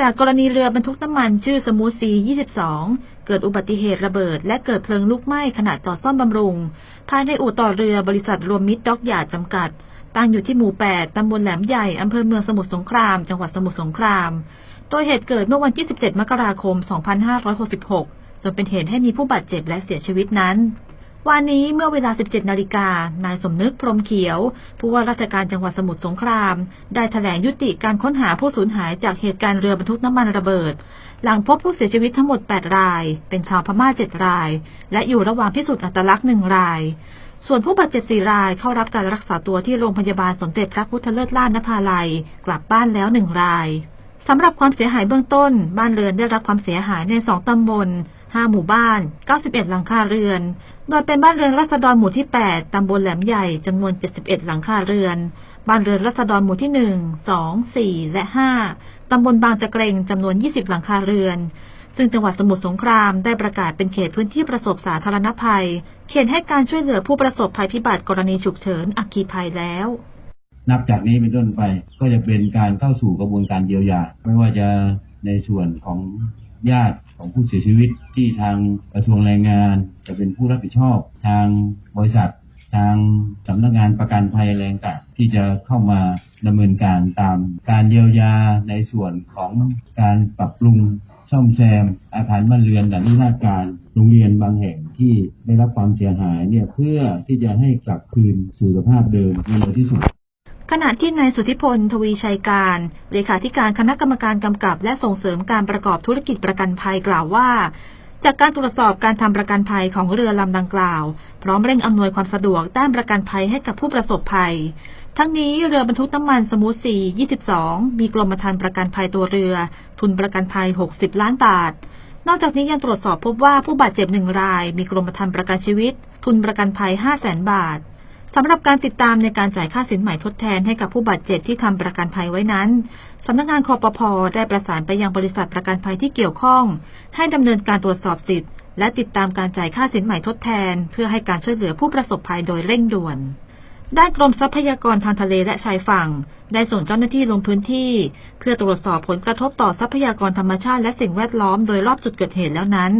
จากกรณีเรือบรรทุกน้ำมันชื่อสมูซี 22 เกิดอุบัติเหตุระเบิด และเกิดเพลิงลุกไหม้ขณะต่อซ่อมบำรุง ภายในอู่ต่อเรือบริษัทรวมมิตรด็อกหยาดจำกัด ตั้งอยู่ที่หมู่ 8 ตำบลแหลมใหญ่ อำเภอเมืองสมุทรสงคราม จังหวัดสมุทรสงคราม โดยเหตุเกิดเมื่อวันที่ 17 มกราคม 2566 จนเป็นเหตุให้มีผู้บาดเจ็บและเสียชีวิตนั้น วันนี้เมื่อเวลา 17 นาฬิกา นายสมนึกพรมเขียว ผู้ว่าราชการจังหวัดสมุทรสงคราม ได้แถลงยุติการค้นหาผู้สูญหายจากเหตุการณ์เรือบรรทุกน้ำมันระเบิด หลังพบผู้เสียชีวิตทั้งหมด 8 ราย เป็นชาวพม่า 7 ราย และอยู่ระหว่างพิสูจน์อัตลักษณ์หนึ่งราย ส่วนผู้บาดเจ็บ4รายเข้ารับการรักษาตัวที่โรงพยาบาลสมเด็จพระพุทธเลิศล่านนภาลัย กลับบ้านแล้วหนึ่งรายสำหรับความเสียหายเบื้องต้น บ้านเรือนได้รับความเสียหายใน2ตำบล 5 หมู่บ้าน 91 หลังคาเรือน โดยเป็นบ้านเรือนรัษฎรหมู่ที่ 8 ตำบลแหลมใหญ่ จำนวน 71 หลังคาเรือน บ้านเรือนรัษฎรหมู่ที่ 1 2 4 และ 5 ตำบลบางจะเกรงจำนวน 20 หลังคาเรือน ซึ่งจังหวัดสมุทรสงครามได้ประกาศเป็นเขตพื้นที่ประสบสาธารณภัย เขตให้การช่วยเหลือผู้ประสบภัยพิบัติกรณีฉุกเฉินอัคคีภัยแล้วนับจากนี้เป็นต้นไปก็จะเป็นการเข้าสู่กระบวนการเยียวยา ไม่ว่าจะในส่วนของ ญาติของผู้เสียชีวิตที่ทางกระทรวงแรงงาน จะเป็นผู้รับผิดชอบ ทางบริษัท ทางสำนักงานประกันภัยแรงต่างที่จะเข้ามาดำเนินการตามการเยียวยาในส่วนของการปรับปรุงซ่อมแซมอาคารบ้านเรือนดันิราชการโรงเรียนบางแห่งที่ได้รับความเสียหายเนี่ยเพื่อที่จะให้กลับคืนสู่สภาพเดิมในเร็วที่สุด ขณะที่นายสุทธิพล ทวีชัยการ เลขาธิการคณะกรรมการกำกับ และส่งเสริมการประกอบธุรกิจประกันภัยกล่าวว่า จากการตรวจสอบการทำประกันภัยของเรือลำดังกล่าว พร้อมเร่งอำนวยความสะดวกด้านประกันภัยให้กับผู้ประสบภัย ทั้งนี้เรือบรรทุกน้ำมันสมูทซี22 มีกรมธรรม์ประกันภัยตัวเรือ ทุนประกันภัย 60 ล้านบาทนอกจากนี้ยังตรวจสอบพบว่าผู้บาดเจ็บหนึ่งราย มีกรมธรรม์ประกันชีวิต ทุนประกันภัย 5 0 0 0 0 0 บาท สำหรับการติดตามในการจ่ายค่าสินใหม่ทดแทนให้กับผู้บาดเจ็บที่ทำประกันภัยไว้นั้นสำนักงานคอปพได้ประสานไปยังบริษัทประกันภัยที่เกี่ยวข้อง ให้ดำเนินการตรวจสอบสิทธิ์ และติดตามการจ่ายค่าสินใหม่ทดแทน เพื่อให้การช่วยเหลือผู้ประสบภัยโดยเร่งด่วนด้านกรมทรัพยากรทางทะเลและชายฝั่ง ได้ส่งเจ้าหน้าที่ลงพื้นที่ เพื่อตรวจสอบผลกระทบต่อทรัพยากรธรรมชาติและสิ่งแวดล้อมโดยรอบจุดเกิดเหตุแล้วนั้น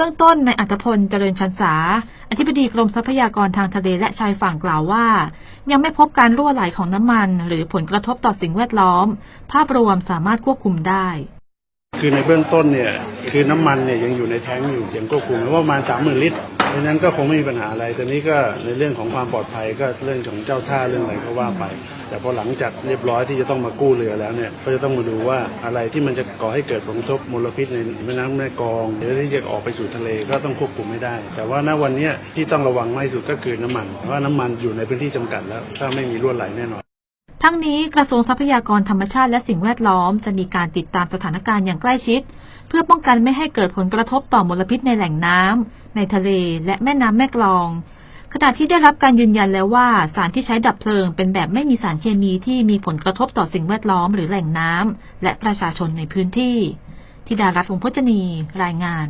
เบื้องต้นในอัตพลเจริญชันษา อธิบดีกรมทรัพยากรทางทะเลและชายฝั่งกล่าวว่า ยังไม่พบการรั่วไหลของน้ำมัน หรือผลกระทบต่อสิ่งแวดล้อม ภาพรวมสามารถควบคุมได้คือในเบื้องต้นเนี่ยคือน้ำมันเนี่ยยังอยู่ในแท้งอยู่ยังควบคุมว่าประมาณสามหมื่นลิตร เพราะฉะนั้นก็คงไม่มีปัญหาอะไร แต่นี้ก็ในเรื่องของความปลอดภัยก็เรื่องของเจ้าท่าเรื่องอะไรก็ว่าไป แต่พอหลังจากเรียบร้อยที่จะต้องมากู้เรือแล้วเนี่ย ก็จะต้องมาดูว่าอะไรที่มันจะก่อให้เกิดผลกระทบมลพิษในแม่น้ำแม่กองหรือที่จะออกไปสู่ทะเลก็ต้องควบคุมไม่ได้ แต่ว่าณวันนี้ที่ต้องระวังมากที่สุดก็คือน้ำมัน เพราะว่าน้ำมันอยู่ในพื้นที่จำกัดแล้ว ถ้าไม่มีรั่วไหลแน่นอน ทั้งนี้กระทรวงทรัพยากรธรรมชาติและสิ่งแวดล้อม จะมีการติดตามสถานการณ์อย่างใกล้ชิด เพื่อป้องกันไม่ให้เกิดผลกระทบต่อมลพิษในแหล่งน้ำในทะเลและแม่น้ำแม่กลอง ขณะที่ได้รับการยืนยันแล้วว่า สารที่ใช้ดับเพลิง เป็นแบบไม่มีสารเคมีที่มีผลกระทบต่อสิ่งแวดล้อมหรือแหล่งน้ำและประชาชนในพื้นที่ธิดารัตน์วงศ์พจนี รายงาน